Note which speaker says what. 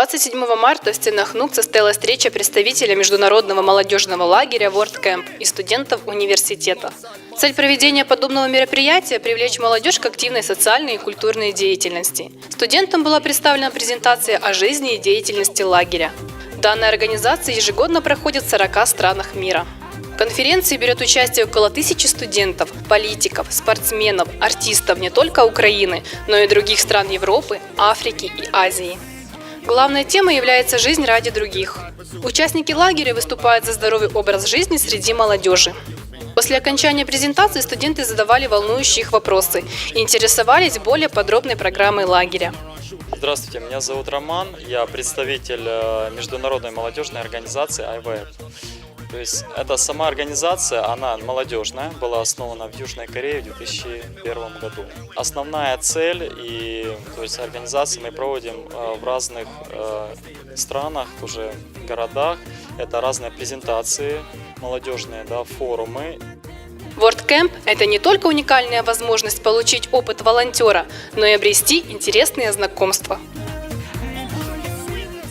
Speaker 1: 27 марта в стенах НУК состоялась встреча представителя международного молодежного лагеря World Camp и студентов университета. Цель проведения подобного мероприятия – привлечь молодежь к активной социальной и культурной деятельности. Студентам была представлена презентация о жизни и деятельности лагеря. Данная организация ежегодно проходит в 40 странах мира. Конференции берет участие около тысячи студентов, политиков, спортсменов, артистов не только Украины, но и других стран Европы, Африки и Азии. Главной темой является жизнь ради других. Участники лагеря выступают за здоровый образ жизни среди молодежи. После окончания презентации студенты задавали волнующие их вопросы и интересовались более подробной программой лагеря.
Speaker 2: Здравствуйте, меня зовут Роман, я представитель э, международной молодежной организации IVF. То есть эта сама организация, она молодежная, была основана в Южной Корее в 2001 году. Основная цель и то есть организации мы проводим э, в разных э, странах, уже городах. Это разные презентации молодежные, да, форумы
Speaker 1: WordCamp – это не только уникальная возможность получить опыт волонтера, но и обрести интересные знакомства.